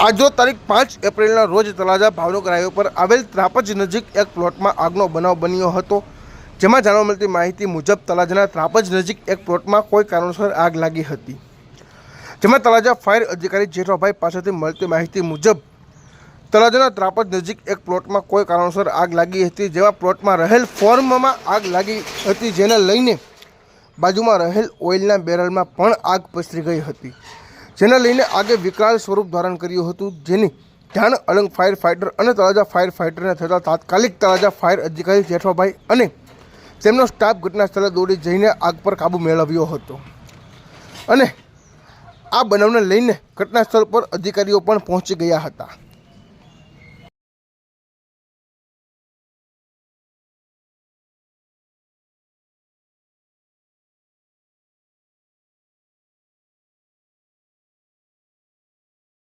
આજનો તારીખ પાંચ એપ્રિલના રોજ તળાજા ભાવનગર હાઈવે પર આવેલ ત્રાપજ નજીક એક પ્લોટમાં આગનો બનાવ બન્યો હતો. જેમાં જાણવા મળતી માહિતી મુજબ તળાજાના ત્રાપજ નજીક એક પ્લોટમાં કોઈ કારણોસર આગ લાગી હતી. જેમાં તળાજા ફાયર અધિકારી જેઠવાભાઈ પાસેથી મળતી માહિતી મુજબ તળાજાના ત્રાપજ નજીક એક પ્લોટમાં કોઈ કારણોસર આગ લાગી હતી. જેવા પ્લોટમાં રહેલ ફોર્મમાં આગ લાગી હતી, જેને લઈને બાજુમાં રહેલ ઓઇલના બેરલમાં પણ આગ પસરી ગઈ હતી. જેને લઈને આગે વિકરાળ સ્વરૂપ ધારણ કર્યું હતું, જેની ધ્યાન અલંગ ફાયર ફાઇટર અને તળાજા ફાયર ફાઇટરને થતાં તાત્કાલિક તળાજા ફાયર અધિકારી જેઠવાભાઈ અને તેમનો સ્ટાફ ઘટના સ્થળે દોડી જઈને આગ પર કાબૂ મેળવ્યો હતો. અને આ બનાવને લઈને ઘટના સ્થળ પર અધિકારીઓ પણ પહોંચી ગયા હતા.